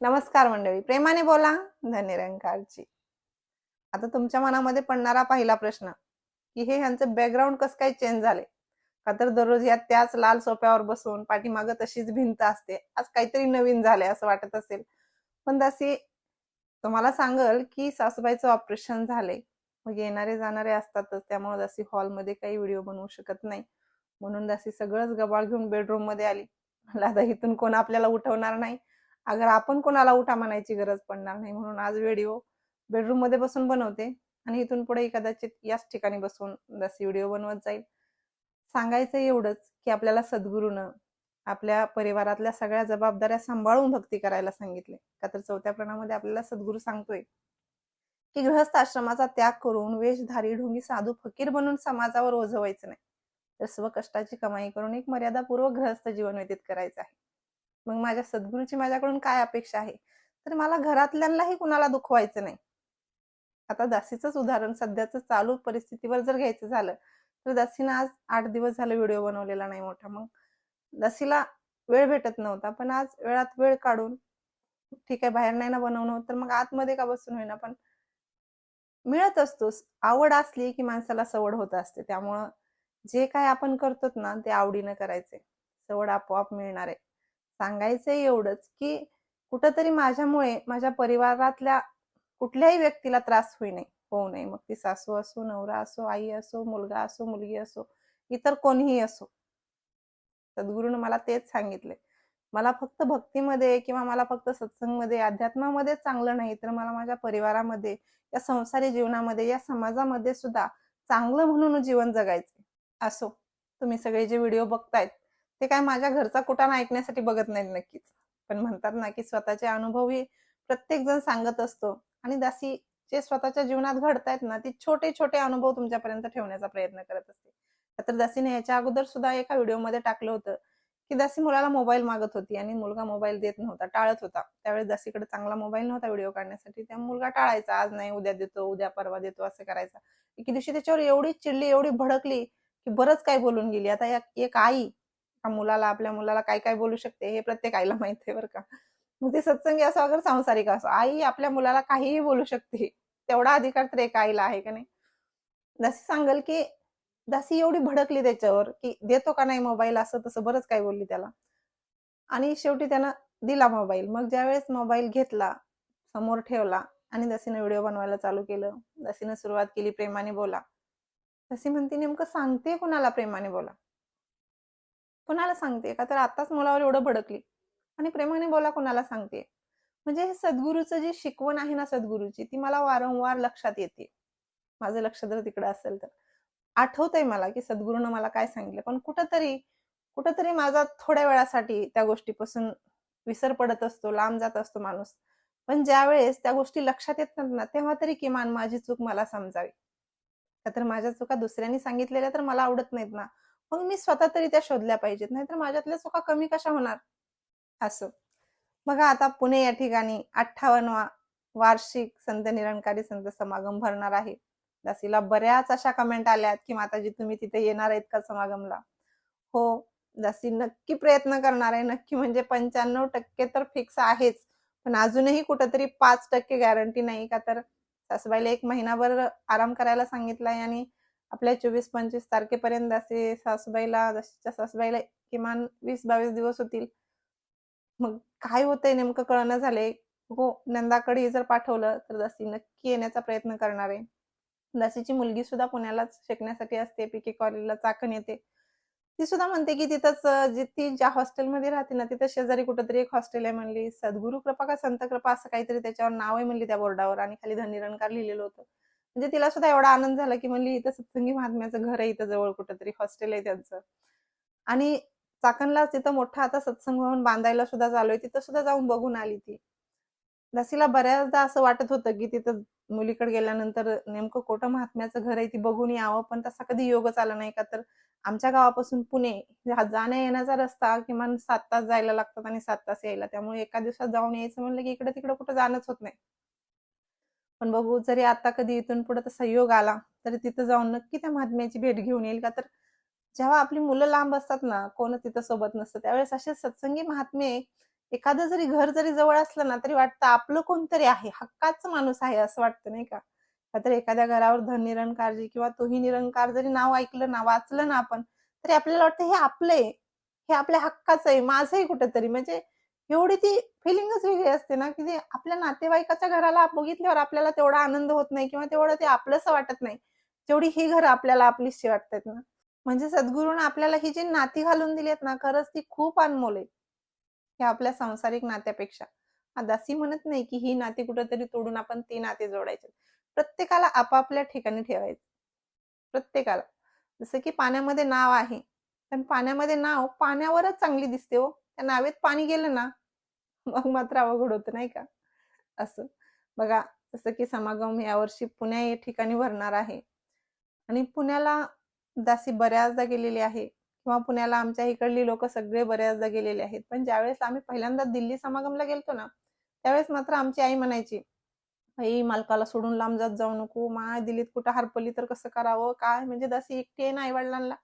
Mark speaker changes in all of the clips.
Speaker 1: नमस्कार मंडळी प्रेमाने बोला धन्यरंकारची आता तुमच्या मनामध्ये पडणारा पहिला प्रश्न की हे ह्यांचं बॅकग्राऊंड कसं काय चेंज झाले? का तर दररोज या त्याच लाल सोप्यावर बसून पाठीमागं तशीच भिंत असते आज काहीतरी नवीन झालंय असं वाटत असेल. पण दासी तुम्हाला सांगल की सासूबाईचं ऑपरेशन झाले. मग येणारे जाणारे असतातच त्यामुळे दासी हॉलमध्ये काही व्हिडिओ बनवू शकत नाही. म्हणून दासी सगळंच गबाळ घेऊन बेडरूममध्ये आली. मला आता इथून कोण आपल्याला उठवणार नाही? अगर आपण कोणाला उठा म्हणायची गरज पडणार नाही म्हणून आज व्हिडिओ बेडरूममध्ये बसून बनवते आणि इथून पुढे कदाचित याच ठिकाणी बसून जशी व्हिडिओ बनवत जाईल. सांगायचं एवढंच की आपल्याला सद्गुरूनं आपल्या परिवारातल्या सगळ्या जबाबदाऱ्या सांभाळून भक्ती करायला सांगितले. का तर चौथ्या प्रणामध्ये आपल्याला सद्गुरू सांगतोय की गृहस्थ आश्रमाचा त्याग करून वेशधारी ढोंगी साधू फकीर बनून समाजावर ओझवायचं नाही. तर स्वकष्टाची कमाई करून एक मर्यादापूर्वक गृहस्थ जीवन व्यतीत करायचं आहे. मग माझ्या सद्गुरूची माझ्याकडून काय अपेक्षा आहे? तर मला घरातल्यांनाही कुणाला दुखवायचं नाही. आता दासीचंच उदाहरण सध्याचं चालू परिस्थितीवर जर घ्यायचं झालं तर दासीनं आज आठ दिवस झालं व्हिडिओ बनवलेला नाही मोठा. मग दासीला वेळ भेटत नव्हता पण आज वेळात वेळ काढून ठीक आहे बाहेर नाही ना बनवणं तर मग आतमध्ये का बसून होईना? पण मिळत असतोस आवड असली की माणसाला सवड होत असते. त्यामुळं जे काय आपण करतो ना ते आवडीनं करायचे. सवड आपोआप मिळणार. आहे सांगायचं एवढंच की कुठंतरी माझ्यामुळे माझ्या परिवारातल्या कुठल्याही व्यक्तीला त्रास होई नाही होऊ नये. मग ती सासू असो नवरा असो आई असो मुलगा असो मुलगी असो इतर कोणीही असो. सद्गुरूनं मला तेच सांगितले. मला फक्त भक्तीमध्ये किंवा मला फक्त सत्संगमध्ये अध्यात्मामध्ये चांगलं नाही तर मला माझ्या परिवारामध्ये या संसारी जीवनामध्ये या समाजामध्ये सुद्धा चांगलं म्हणून जीवन जगायचं असो. तुम्ही सगळे जे व्हिडिओ बघतायत ते काय माझ्या घरचा कुटाणा ऐकण्यासाठी बघत नाहीत नक्कीच. पण म्हणतात ना की स्वतःचे अनुभवही प्रत्येक जण सांगत असतो. आणि दासी जे स्वतःच्या जीवनात घडतायत ना ते छोटे छोटे अनुभव तुमच्यापर्यंत ठेवण्याचा प्रयत्न करत असते. तर दासीने याच्या अगोदर सुद्धा एका व्हिडिओमध्ये टाकलं होतं की दासी मुलाला मोबाईल मागत होती आणि मुलगा मोबाईल देत नव्हता टाळत होता. त्यावेळेस दासीकडे चांगला मोबाईल नव्हता व्हिडिओ काढण्यासाठी. त्या मुलगा टाळायचा आज नाही उद्या देतो उद्या परवा देतो असं करायचा. एके दिवशी त्याच्यावर एवढी चिडली एवढी भडकली की बरंच काय बोलून गेली. आता एक आई का मुलाला आपल्या मुलाला काय काय बोलू शकते हे प्रत्येक आईला माहीत आहे बरं का. मग ते सत्संगी असो अगर सांसारिक असो आई आपल्या मुलाला काहीही बोलू शकते तेवढा अधिकार तर एका आईला आहे का नाही? दासी सांगल की दासी एवढी भडकली त्याच्यावर की देतो का नाही मोबाईल असं तसं बरंच काय बोलली त्याला. आणि शेवटी त्यानं दिला मोबाईल मग ज्यावेळेस मोबाईल घेतला समोर ठेवला आणि दसीनं व्हिडिओ बनवायला चालू केलं दसीनं सुरुवात केली प्रेमाने बोला. दसी म्हणते नेमकं सांगते कुणाला प्रेमाने बोला? कोणाला सांगते का? तर आताच मुलावर एवढं भडकली. आणि प्रेमाने बोला कोणाला सांगते म्हणजे हे सद्गुरूचं जी शिकवण आहे ना सद्गुरूची ती मला वारंवार लक्षात येते. माझं लक्ष जर तिकडे असेल तर. आठवतंय मला की सद्गुरूनं मला काय सांगितलं पण कुठंतरी कुठंतरी माझा थोड्या वेळासाठी त्या गोष्टीपासून विसर पडत असतो लांब जात असतो माणूस. पण ज्या वेळेस त्या गोष्टी लक्षात येतात ना तेव्हा तरी किमान माझी चूक मला समजावी. तर माझ्या चुका दुसऱ्यांनी सांगितलेल्या तर मला आवडत नाहीत ना. मग मी स्वतः तरी त्या शोधल्या पाहिजेत. नाहीतर माझ्यातल्या चुका कमी कशा होणार? असं. बघा आता पुणे या ठिकाणी अठ्ठावन्नवा वार्षिक संत निरंकारी संत समागम भरणार आहे. दासीला बऱ्याच अशा कमेंट आल्यात की माताजी तुम्ही तिथे येणार आहेत का समागमला? हो दासी नक्की प्रयत्न करणार आहे. नक्की म्हणजे पंच्याण्णव टक्के तर फिक्स आहेच. पण अजूनही कुठंतरी पाच टक्के गॅरंटी नाही का? तर सासूबाईला एक महिनाभर आराम करायला सांगितलाय आणि आपल्या चोवीस पंचवीस तारखेपर्यंत असे सासूबाईला जशीच्या सासूबाईला किमान वीस बावीस दिवस होतील. मग काय होतंय नेमकं कळणं झालंय. हो नंदाकडे जर पाठवलं तर दसी नक्की येण्याचा प्रयत्न करणार आहे. दसीची मुलगी सुद्धा पुण्यालाच शिकण्यासाठी असते पीके कॉलेजला चाकण येते. ती सुद्धा म्हणते की तिथंच जी ती ज्या हॉस्टेलमध्ये राहते ना तिथं शेजारी कुठंतरी एक हॉस्टेल आहे म्हणली. सद्गुरु कृपा का संत कृपा असं काहीतरी त्याच्यावर नाव आहे म्हणली त्या बोर्डावर आणि खाली धनिरणकार लिहिलेलं होतं. म्हणजे तिला सुद्धा एवढा आनंद झाला की म्हणली इथं सत्संगी महात्म्याचं घर आहे इथं जवळ कुठंतरी हॉस्टेल आहे त्यांचं. आणि चाकणलाच तिथं मोठा आता सत्संग भवन बांधायला सुद्धा चालू आहे तिथं सुद्धा जाऊन बघून आली ती. दासीला बऱ्याचदा असं वाटत होतं की तिथं मुलीकडे गेल्यानंतर नेमकं कोटं महात्म्याचं घर आहे ती बघून यावं पण तसा कधी योगच आला नाही का? तर आमच्या गावापासून पुणे जाण्या येण्याचा रस्ता किमान सात तास जायला लागतात आणि सात तास यायला. त्यामुळे एका दिवसात जाऊन यायचं म्हणलं की इकडे तिकडे कुठं जाणंच होत नाही. पण बघू जरी आता कधी इथून पुढे तसा योग आला तरी तिथं जाऊन नक्की त्या महात्म्याची भेट घेऊन येईल. का तर जेव्हा आपली मुलं लांब असतात ना कोण तिथं सोबत नसतं. त्यावेळेस असे सत्संगी महात्मे एखादं जरी घर जरी जवळ असलं ना तरी वाटतं आपलं कोणतरी आहे हक्काच माणूस आहे असं वाटतं नाही का? तर एखाद्या घरावर धन निरंकारजी किंवा तोही निरंकार जरी नाव ऐकलं ना वाचलं ना आपण तरी आपल्याला वाटतं हे आपलं आहे हे आपल्या हक्काचं आहे माझंही कुठेतरी. म्हणजे एवढी ती फिलिंगच वेगळी असते ना की ते आपल्या नातेवाईकाच्या घराला बघितल्यावर आपल्याला तेवढा आनंद होत नाही किंवा तेवढं ते आपलंसं वाटत नाही. जेवढी ही घर आपल्याला आपलीशी वाटतात ना. म्हणजे सद्गुरूनं आपल्याला ही जी नाती घालून दिली आहेत ना खरंच ती खूप अनमोल आहे ह्या आपल्या सांसारिक नात्यापेक्षा. दासी म्हणत नाही की ही नाती कुठेतरी तोडून आपण ती नाते जोडायचे. प्रत्येकाला आपापल्या ठिकाणी ठेवायचं. प्रत्येकाला. जसं की पाण्यामध्ये नाव आहे. पण पाण्यामध्ये नाव पाण्यावरच चांगली दिसते हो. त्या नावेत पाणी गेलं ना मग मात्र अवघड होतं नाही का? असं. बघा जसं की समागम यावर्षी पुण्या या ठिकाणी भरणार आहे. आणि पुण्याला दासी बऱ्याचदा गेलेली आहे किंवा पुण्याला आमच्या इकडली लोक सगळे बऱ्याचदा गेलेले आहेत. पण ज्यावेळेस आम्ही पहिल्यांदा दिल्ली समागमला गेलतो ना त्यावेळेस मात्र आमची आई म्हणायची आई मालकाला सोडून लांब जात जाऊ नको. माय दिल्लीत कुठं हरपली तर कसं करावं? काय? म्हणजे दासी एकटी आहे ना आई वडिलांना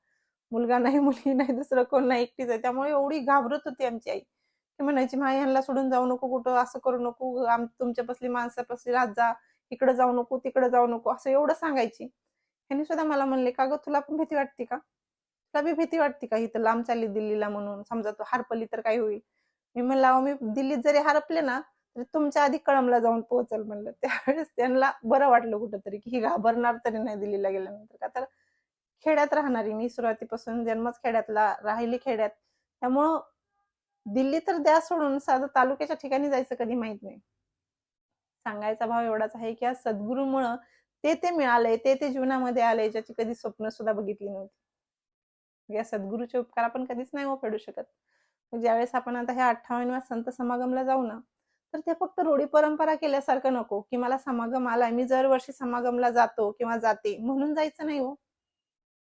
Speaker 1: मुलगा नाही मुलगी नाही दुसरं कोण नाही एकटीच आहे. त्यामुळे एवढी घाबरत होती आमची आई. ती म्हणायची माय यांना सोडून जाऊ नको कुठं असं करू नको. आम तुमच्या पसली माणसापासली राहत जा. इकडे जाऊ नको तिकडे जाऊ नको. असं एवढं सांगायची. ह्यांनी सुद्धा मला म्हणले का ग तुला पण भीती वाटते का? तुला बी भीती वाटते का इथं लांब चालली दिल्लीला म्हणून? समजा तू हरपली तर काय होईल? मी म्हणला मी दिल्लीत जरी हरपले ना तरी तुमच्या आधी कळमला जाऊन पोहोचल म्हणलं. त्यावेळेस त्यांना बरं वाटलं कुठंतरी की ही घाबरणार तरी नाही दिल्लीला गेल्यानंतर. का तर खेड्यात राहणारी मी सुरुवातीपासून जन्मच खेड्यातला राहिली खेड्यात. त्यामुळं दिल्ली तर द्या सोडून साधं तालुक्याच्या ठिकाणी जायचं कधी माहीत नाही. सांगायचा भाव एवढाच आहे की आज सद्गुरूमुळं ते ते मिळालंय ते ते जीवनामध्ये आलंय ज्याची कधी स्वप्न सुद्धा बघितली नव्हती. या सद्गुरूचे उपकार आपण कधीच नाही हो फेडू शकत ज्यावेळेस आपण आता ह्या अठ्ठावन्नव्या संत समागमला जाऊ ना तर ते फक्त रूढी परंपरा केल्यासारखं नको की मला समागम आलाय मी दरवर्षी समागमला जातो किंवा जाते म्हणून जायचं नाही हो.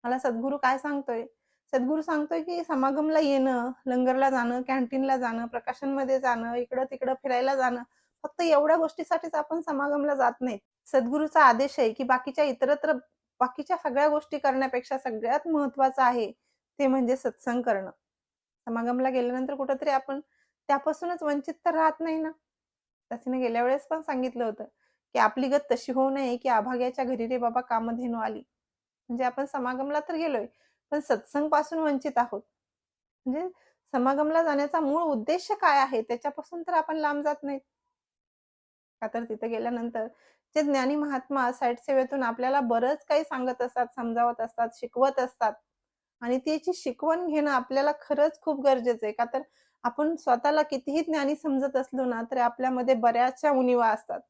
Speaker 1: मला सद्गुरू काय सांगतोय? सद्गुरू सांगतोय की समागमला येणं लंगरला जाणं कॅन्टीनला जाणं प्रकाशनमध्ये जाणं इकडं तिकडं फिरायला जाणं फक्त एवढ्या गोष्टीसाठीच आपण समागमला जात नाही. सद्गुरूचा आदेश आहे की बाकीच्या इतरत्र बाकीच्या सगळ्या गोष्टी करण्यापेक्षा सगळ्यात महत्वाचं आहे ते म्हणजे सत्संग करणं. समागमला गेल्यानंतर कुठंतरी आपण त्यापासूनच वंचित तर राहत नाही ना? तसीने गेल्या वेळेस पण सांगितलं होतं की आपली गत तशी होऊ नये की आभाग्याच्या घरी रे बाबा कामधेनू आली. म्हणजे आपण समागमला तर गेलोय पण सत्संगपासून वंचित आहोत. म्हणजे समागमला जाण्याचा मूळ उद्देश काय आहे? त्याच्यापासून तर आपण लांब जात नाही का तर तिथे गेल्यानंतर जे ज्ञानी महात्मा साईट सेवेतून आपल्याला बरंच काही सांगत असतात समजावत असतात शिकवत असतात. आणि त्याची शिकवण घेणं आपल्याला खरंच खूप गरजेचं आहे. का तर आपण स्वतःला कितीही ज्ञानी समजत असलो ना तरी आपल्यामध्ये बऱ्याचशा उणिवा असतात.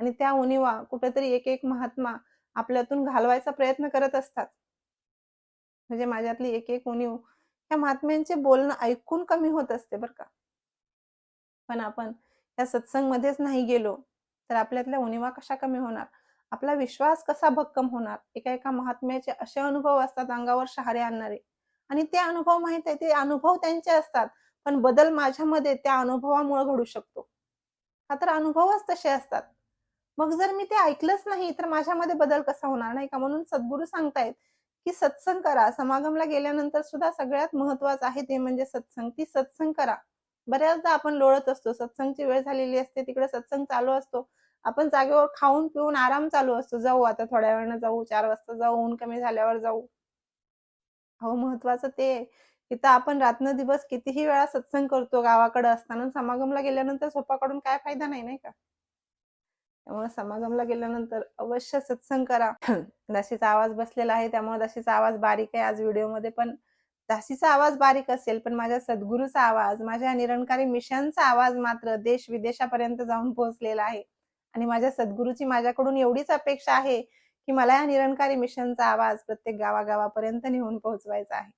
Speaker 1: आणि त्या उणिवा कुठेतरी एक एक महात्मा आपल्यातून घालवायचा प्रयत्न करत असतात. म्हणजे माझ्यातली एक एक उणीव या महात्म्यांचे बोलणं ऐकून कमी होत असते बरं का. पण आपण या सत्संग मध्येच नाही गेलो तर आपल्यातल्या उणीवा कशा कमी होणार? आपला विश्वास कसा भक्कम होणार? एका एका महात्म्याचे असे अनुभव असतात अंगावर शहारे आणणारे. आणि ते अनुभव माहीत आहे ते अनुभव त्यांचे असतात. पण बदल माझ्यामध्ये त्या अनुभवामुळे घडू शकतो. हा तर अनुभवच तसे असतात. मग जर मी ते ऐकलंच नाही तर माझ्यामध्ये बदल कसा होणार नाही का? म्हणून सद्गुरू सांगतायत की सत्संग करा. समागमला गेल्यानंतर सुद्धा सगळ्यात महत्वाचं आहे ते म्हणजे सत्संग. ती सत्संग करा. बऱ्याचदा आपण लोळत असतो. सत्संगची वेळ झालेली असते तिकडे सत्संग चालू असतो. आपण जागेवर खाऊन पिऊन आराम चालू असतो. जाऊ आता थोड्या वेळानं जाऊ चार वाजता जाऊ ऊन कमी झाल्यावर जाऊ. हो महत्वाचं ते इथं आपण रात्र दिवस कितीही वेळा सत्संग करतो गावाकडे असताना. समागमला गेल्यानंतर झोपा काय फायदा नाही नाही का? त्यामुळे समागमला गेल्यानंतर अवश्य सत्संग करा. दाशीचा आवाज बसलेला आहे त्यामुळे दाशीचा आवाज बारीक आहे आज व्हिडिओमध्ये पण दासीचा आवाज बारीक असेल पण माझ्या सद्गुरूचा आवाज माझ्या निरंकारी मिशनचा आवाज मात्र देश विदेशापर्यंत जाऊन पोहोचलेला आहे. आणि माझ्या सद्गुरूची माझ्याकडून एवढीच अपेक्षा आहे की मला या निरंकारी मिशनचा आवाज प्रत्येक गावागावापर्यंत नेऊन पोहोचवायचा आहे.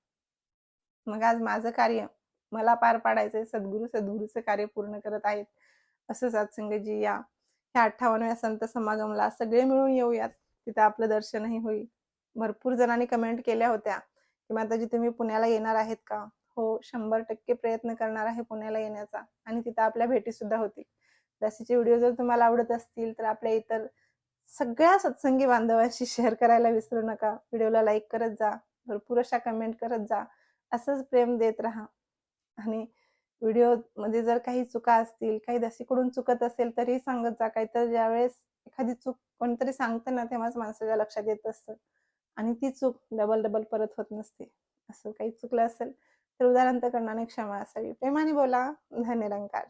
Speaker 1: मग आज माझं कार्य मला पार पाडायचंय सद्गुरू सद्गुरूचं कार्य पूर्ण करत आहेत असं सत्संगजी या ह्या अठ्ठावन्नव्या संत समागमला सगळे मिळून येऊयात. तिथं आपलं दर्शनही होईल. भरपूर जणांनी कमेंट केल्या होत्या की माताजी तुम्ही पुण्याला येणार आहेत का? हो शंभर टक्के प्रयत्न करणार आहे पुण्याला येण्याचा. आणि तिथं आपल्या भेटी सुद्धा होतील. दासीचे व्हिडिओ जर तुम्हाला आवडत असतील तर आपल्या इतर सगळ्या सत्संगी बांधवांशी शेअर करायला विसरू नका. व्हिडिओला लाईक करत जा. भरपूर अशा कमेंट करत जा. असंच प्रेम देत राहा. आणि व्हिडिओमध्ये जर काही चुका असतील काही दशीकडून चुकत असेल तरी सांगत जा. काही तर ज्यावेळेस एखादी चूक कोणतरी सांगतं ना तेव्हाच माणसाच्या लक्षात येत असतं आणि ती चूक डबल डबल परत होत नसते. असं काही चुकलं असेल तर उदाहरण करणाने क्षमा असावी. प्रेमाने बोला. धन्यरंकार